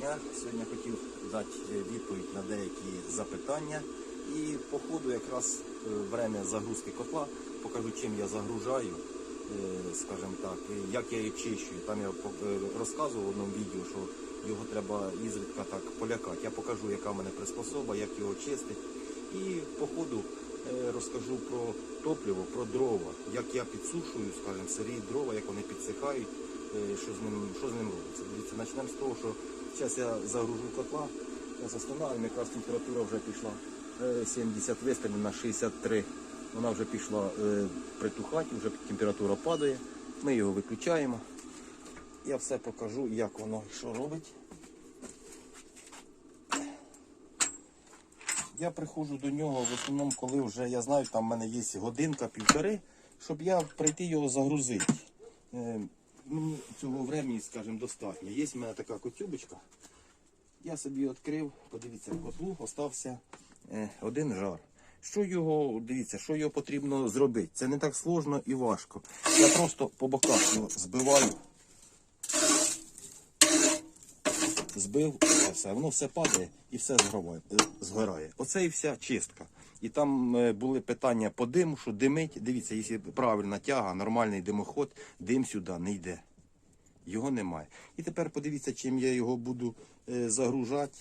дня. Сьогодні хотів дати відповідь на деякі запитання. І по ходу якраз е, время загрузки котла покажу, чим я загружаю, е, скажімо так, як я її чищую. Там я е, розказував в одному відео, що його треба ізрідка так полякати. Я покажу, яка в мене приспособа, як його чистити. І по ходу розкажу про топливо, про дрова, як я підсушую, скажімо, сирі дрова, як вони підсихають, що з ним, що з ним робиться. Дивіться, почнемо з того, що зараз я загружу котла, зараз останавливаємо, якраз температура вже пішла е, 70 виставлена на 63. Вона вже пішла е, притухати, вже температура падає. Ми його виключаємо. Я все покажу, як воно і що робить. Я приходжу до нього в основному, коли вже я знаю, там в мене є годинка-півтори, щоб я прийти його загрузити. Мені цього времени, скажімо, достатньо. Є в мене така котюбочка. Я собі відкрив, подивіться, в котлу остався е, один жар. Що його, дивіться, що його потрібно зробити? Це не так сложно і важко. Я просто по боках його збиваю. Збив, все, воно все падає і все згорає. е. Оце і вся чистка. І там е, були питання по диму, що димить. Дивіться, якщо правильна тяга, нормальний димоход, дим сюди не йде. Його немає. І тепер подивіться, чим я його буду е, загружати.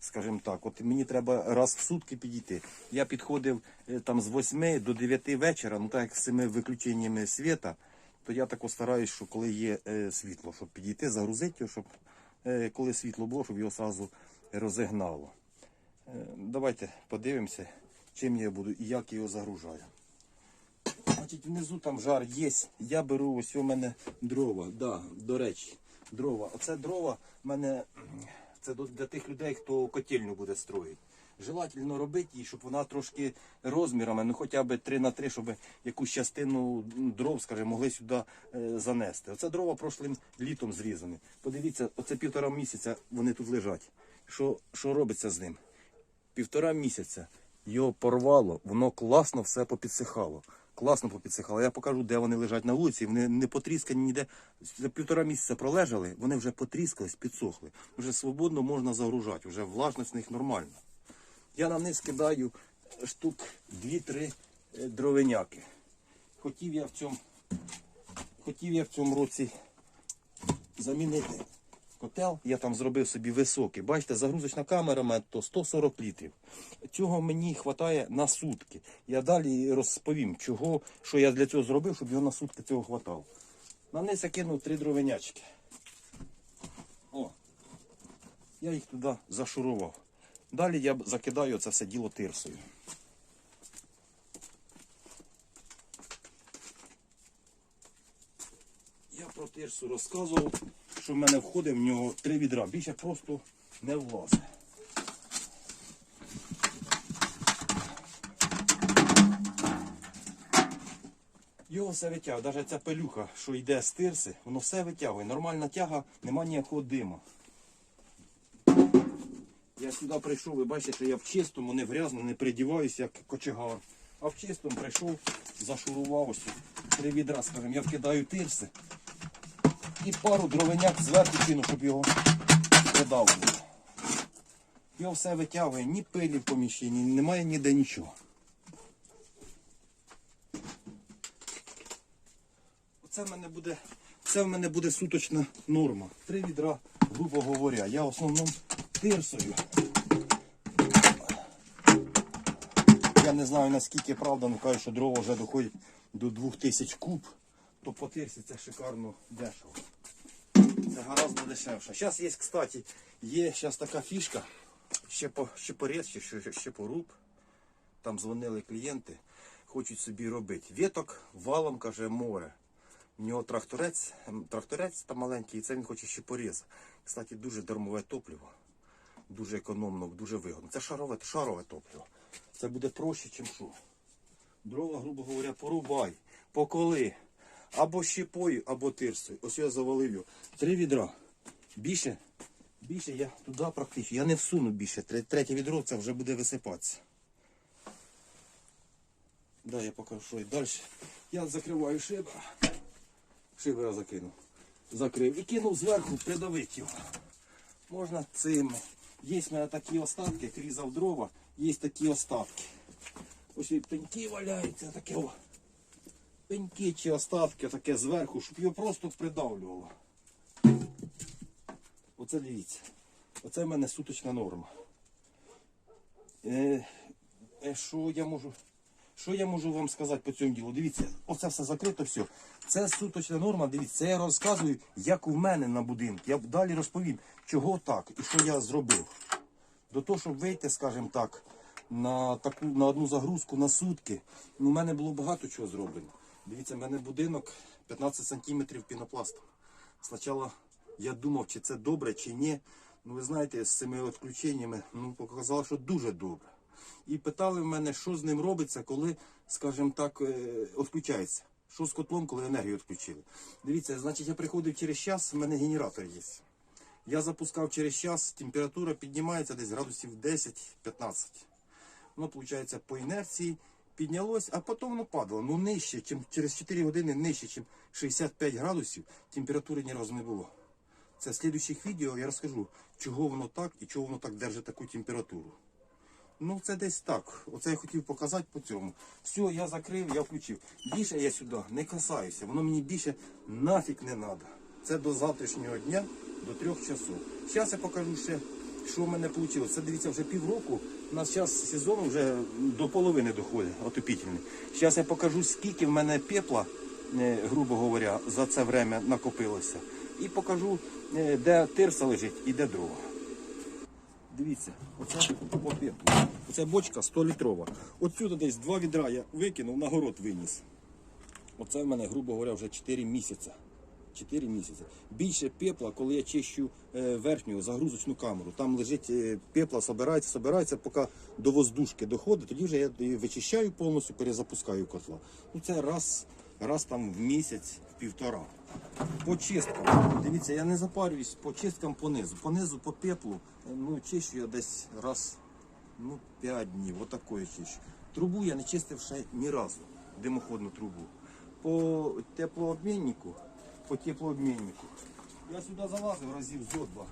Скажімо так, от мені треба раз в сутки підійти. Я підходив там з 8 до 9 вечора, ну так як з цими виключеннями світа, то я так стараюсь, що коли є світло, щоб підійти, загрузити його, щоб коли світло було, щоб його одразу розігнало. Е, давайте подивимося, чим я буду і як його загружаю. Значить, внизу там жар є. Я беру ось у мене дрова. Да, до речі, дрова. Оце дрова в мене це для тих людей, хто котельню буде строїти. Желательно робити її, щоб вона трошки розмірами, ну хоча б 3 на 3, щоб якусь частину дров, скажімо, могли сюди е, занести. Оце дрова прошлим літом зрізані. Подивіться, оце півтора місяця вони тут лежать. Що, що робиться з ним? півтора місяця його порвало, воно класно все попідсихало. Класно попідсихало. Я покажу, де вони лежать на вулиці. Вони не потріскані ніде. За півтора місяця пролежали, вони вже потріскались, підсохли. Вже свободно можна загружати, вже влажність в них нормальна. Я на них скидаю штук 2-3 е, дровиняки. Хотів я в цьому, хотів я в цьому році замінити котел. Я там зробив собі високий. Бачите, загрузочна камера має то 140 літрів. Цього мені вистачає на сутки. Я далі розповім, чого, що я для цього зробив, щоб його на сутки цього хватало. На низ я кинув три дровенячки. О, я їх туди зашурував. Далі я закидаю це все діло тирсою. Я про тирсу розказував, що в мене входить в нього три відра. Більше просто не влазить. Його все витягує, навіть ця пилюха, що йде з тирси, воно все витягує. Нормальна тяга, нема ніякого диму. Я сюди прийшов, ви бачите, я в чистому, не в грязному, не придіваюся, як кочегар. А в чистому прийшов, зашурував ось три відра, скажімо, я вкидаю тирси і пару дровеняк зверху кину, щоб його придавлювало. Його все витягує, ні пилі в поміщенні, немає ніде нічого. Оце в мене буде, це в мене буде суточна норма. Три відра, грубо говоря. Я в основному тирсою. Я не знаю наскільки правда, але кажуть, що дрова вже доходять до 2000 куб, то по тирсі це шикарно дешево. Це гораздо дешевше. Зараз є, кстати, є зараз така фішка, ще по щепорез, ще, ще, щепоруб. Там дзвонили клієнти, хочуть собі робити. Віток валом, каже, море. У нього тракторець, тракторець там маленький, і це він хоче щепоріз. Кстати, дуже дармове топливо. Дуже економно, дуже вигодно. Це шарове, шарове топливо. Це буде проще, ніж що. Дрова, грубо говоря, порубай, поколи. Або щепою, або тирсою. Ось я завалив його. Три відра. Більше, більше я туди практично. Я не всуну більше. Третє відро це вже буде висипатися. Да, я покажу, що і далі. Я закриваю шибера. Шибера закинув. Закрив. І кинув зверху, придавити його. Можна цим. Є в мене такі остатки, як різав дрова, є такі остатки. Ось пеньки валяються, таке о. Пеньки чи остатки таке зверху, щоб його просто придавлювало. Оце дивіться. Оце в мене суточна норма. Е, е, що я можу? Що я можу вам сказати по цьому ділу? Дивіться, оце все закрито, все. Це суточна норма, дивіться, це я розказую, як у мене на будинку. Я далі розповім, чого так і що я зробив. До того, щоб вийти, скажімо так, на таку на одну загрузку на сутки. Ну, у мене було багато чого зроблено. Дивіться, в мене будинок 15 сантиметрів пінопластом. Спочатку я думав, чи це добре, чи ні. Ну, ви знаєте, з цими відключеннями ну, показало, що дуже добре. І питали в мене, що з ним робиться, коли, скажімо так, е, відключається. Що з котлом, коли енергію відключили. Дивіться, значить, я приходив через час, в мене генератор є. Я запускав через час, температура піднімається десь градусів 10-15. Ну, виходить, по інерції піднялось, а потім воно падало. Ну, нижче, чим через 4 години нижче, ніж 65 градусів, температури ні разу не було. Це в слідуючих відео я розкажу, чого воно так і чого воно так держить таку температуру. Ну, це десь так. Оце я хотів показати по цьому. Все, я закрив, я включив. Більше я сюди не касаюся. Воно мені більше нафіг не треба. Це до завтрашнього дня, до трьох часов. Зараз я покажу ще, що в мене вийшло. Це дивіться вже півроку. У нас зараз сезон вже до половини доходить, отопітельний. Зараз я покажу, скільки в мене пепла, е, грубо говоря, за це время накопилося. І покажу, е, де тирса лежить і де дрова. Дивіться, оце по пеплу. Оце бочка 100 літрова. Отсюди десь два відра я викинув, на город виніс. Оце в мене, грубо говоря, вже 4 місяці. 4 місяці. Більше пепла, коли я чищу е, верхню загрузочну камеру. Там лежить е, пепла, собирається, собирається, поки до воздушки доходить, тоді вже я вичищаю повністю, перезапускаю котла. Ну це раз, раз там в місяць, в півтора. По чисткам. Дивіться, я не запарююсь по чисткам понизу. Понизу по пеплу, ну чищу я десь раз, ну 5 днів. Отакою чищу. Трубу я не чистив ще ні разу, димоходну трубу. По теплообміннику, по теплообміннику. Я сюди залазив разів зо два.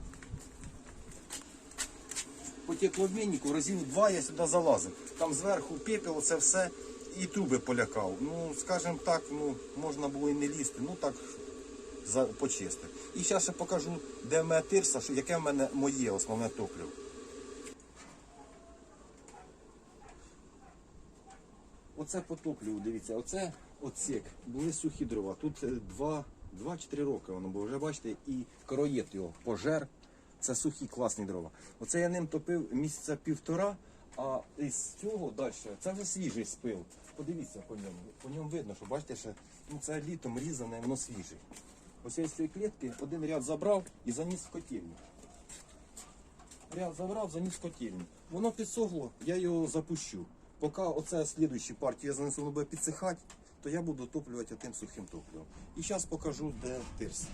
По теплообміннику разів два я сюди залазив. Там зверху пепел, це все і труби полякав. Ну, скажімо так, ну, можна було і не лізти. Ну так за, почистив. І зараз я покажу, де в мене тирса, що- яке в мене моє основне топливо. Оце по топливу, дивіться, оце отсек, були сухі дрова. Тут 2 чи 3 роки воно було. Вже бачите, і короєт його пожер. Це сухі класні дрова. Оце я ним топив місяця півтора, а із цього далі це вже свіжий спил. Подивіться по ньому. По ньому видно, що бачите, що ну, це літом різане, воно свіже. Ось я з цієї клітки один ряд забрав і заніс в котельню. Ряд забрав, заніс в котельню. Воно підсохло, я його запущу. Поки оце слідуючу партію я занесу, воно буде підсихати, то я буду топлювати тим сухим топливом. І зараз покажу, де тирса.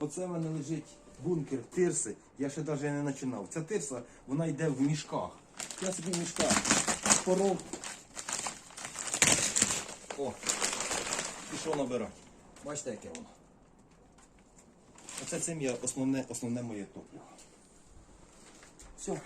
Оце в мене лежить бункер тирси. Я ще навіть не починав. Ця тирса, вона йде в мішках. Я собі в мішках поров. О, пішов набирати. Бачите, яке воно. Оце цим я основне, основне моє топливо. Все.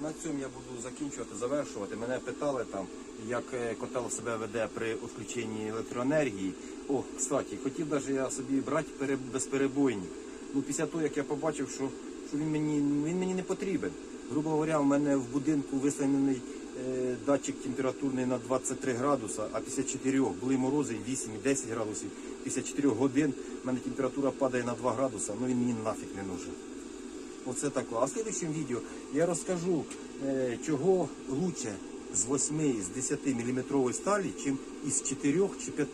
На цьому я буду закінчувати, завершувати. Мене питали там, як е, котел себе веде при відключенні електроенергії. О, кстати, хотів навіть я собі брати пере- безперебойник. Ну, після того, як я побачив, що, що він, мені, він мені не потрібен. Грубо говоря, у мене в будинку виставлений е, датчик температурний на 23 градуса, а після 4 були морози 8 і 10 градусів. Після 4 годин в мене температура падає на 2 градуса, ну він мені нафіг не нужен. Оце таке. А в слідчому відео я розкажу, е, чого лучше з 8 з 10 мм сталі, чим із 4 чи 5.